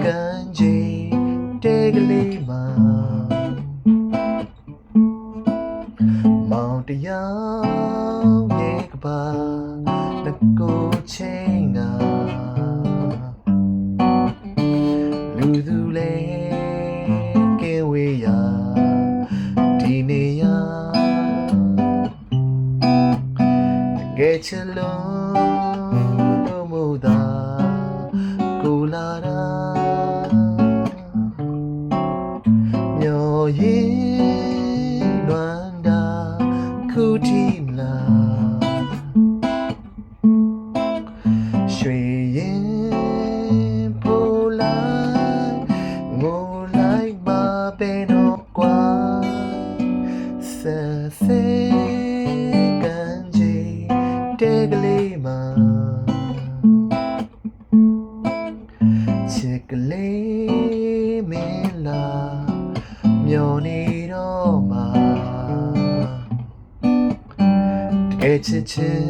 Ganji Diglima Mount Yang Yigba နေရာတကယ်ချစ်လို့တို့မူတာကိုလာတာမျော်ရည်လွမ်းတာခုထိမလားရွှေရင်ပိုလိုက်ငိုလိုက်ပါပဲ မင်းလာမျောနေတော့မှာတကယ်ချစ်ချင်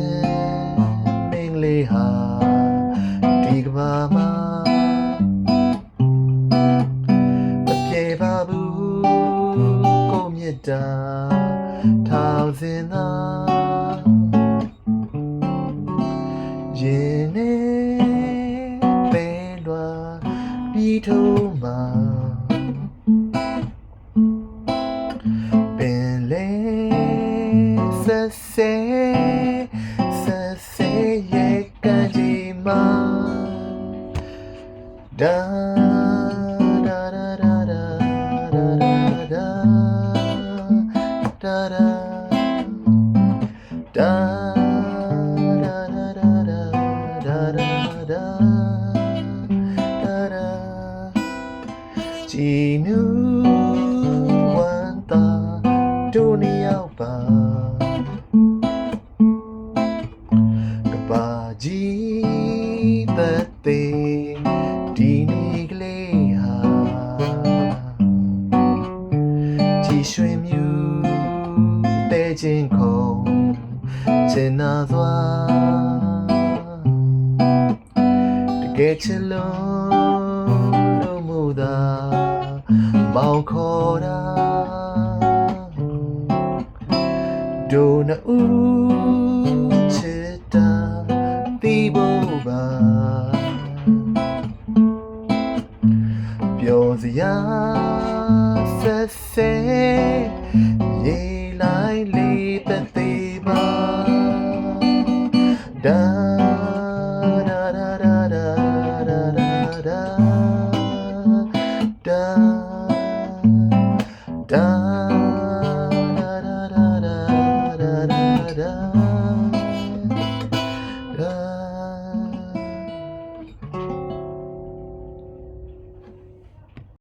မင်းလေးဟာဒီကဘာမှာမပြေပါဘူးကိုမြတ်တာထောင်စင်သာ ထုံးမှာပင်လေဆက်စေဆက်စေရဲ့ကံကြီးမှာဒါဒါ ကြည်နူဝမ်းသာတို့နှစ်ယောက်ပါကဘာကြီးသက်သေးဒီနေ့ကလေးဟာကြည်ရွှင်မြူတဲချင်းခုံချင်နာစွာတကယ်ချစ်လို့လို့မူတာ မောင်ခေါ်တာဒိုနဦးချစ်တာတီးဖို့ပါပျော်စရာဆက်ဆက် done.